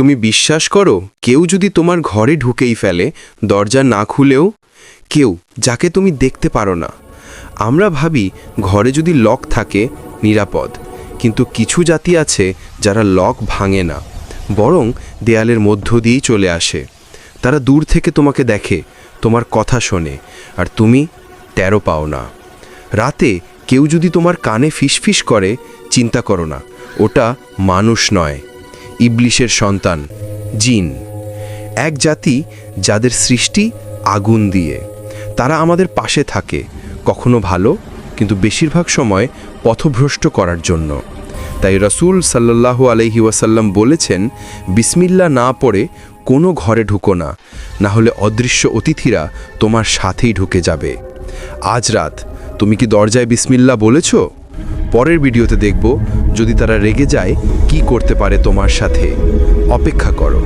তুমি বিশ্বাস করো, কেউ যদি তোমার ঘরে ঢুকেই ফেলে, দরজা না খুলেও, কেউ যাকে তুমি দেখতে পারো না। আমরা ভাবি, ঘরে যদি লক থাকে, নিরাপদ। কিন্তু কিছু জাতি আছে, যারা লক ভাঙে না। বরং দেয়ালের মধ্য দিয়েই চলে আসে। তারা দূর থেকে তোমাকে দেখে, তোমার কথা শোনে, আর তুমি তেরো পাও না। রাতে কেউ যদি তোমার কানে ফিসফিস করে, চিন্তা করো না, ওটা মানুষ নয়। ইবলিশের সন্তান, জিন। এক জাতি যাদের সৃষ্টি আগুন দিয়ে। তারা আমাদের পাশে থাকে, কখনো ভালো, কিন্তু বেশিরভাগ সময় পথভ্রষ্ট করার জন্য। তাই রসুল সাল্লাল্লাহু আলহি ওয়াসাল্লাম বলেছেন, বিসমিল্লা না পড়ে কোনো ঘরে ঢুকো না না হলে অদৃশ্য অতিথিরা তোমার সাথেই ঢুকে যাবে। আজ রাত, তুমি কি দরজায় বিসমিল্লা বলেছ? পরের ভিডিওতে দেখব যদি তারা রেগে যায় কি করতে পারে তোমার সাথে। অপেক্ষা করো।